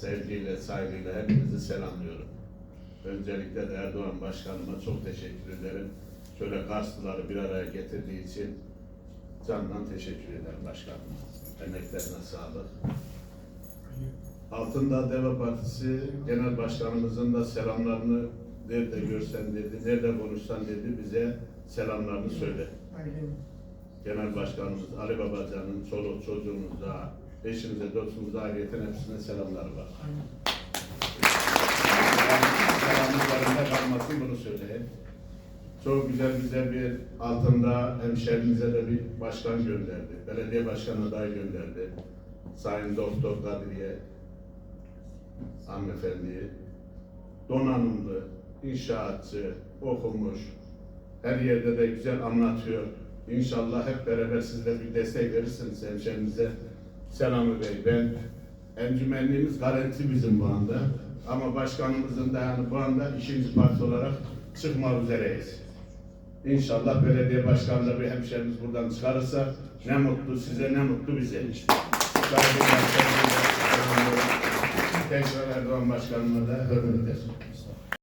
sevgiyle, saygıyla hepinizi selamlıyorum. Öncelikle de Erdoğan Başkanıma çok teşekkür ederim. Şöyle Karslıları bir araya getirdiği için candan teşekkür ederim başkanım. Emeklerine sağlık. Altındağ Deva Partisi Genel Başkanımızın da selamlarını nerede görsen dedi, nerede konuşsan dedi bize selamlarını söyle. Genel Başkanımız Ali Babacan'ın çoluk çocuğumuza, eşimize, dostumuza, ailiyeten hepsine selamları var. Selamlarında kalmasın bunu söyleyeyim. Çok güzel güzel bir altında hemşehrimize de bir başkan gönderdi. Belediye başkanı aday gönderdi. Sayın Doktor Kadriye hanımefendi. Donanımlı, inşaatçı, okumuş. Her yerde de güzel anlatıyor. İnşallah hep beraber siz de bir destek verirsiniz hemşehrimize. Selami Bey, ben encümenliğimiz garanti bizim bu anda. Ama başkanımızın da yani bu anda ikinci parti olarak çıkmak üzereyiz. İnşallah belediye başkanı bir hemşerimiz buradan çıkarırsa ne mutlu size ne mutlu bize. Tekrar Erdoğan Başkanıma da hürmet ederim.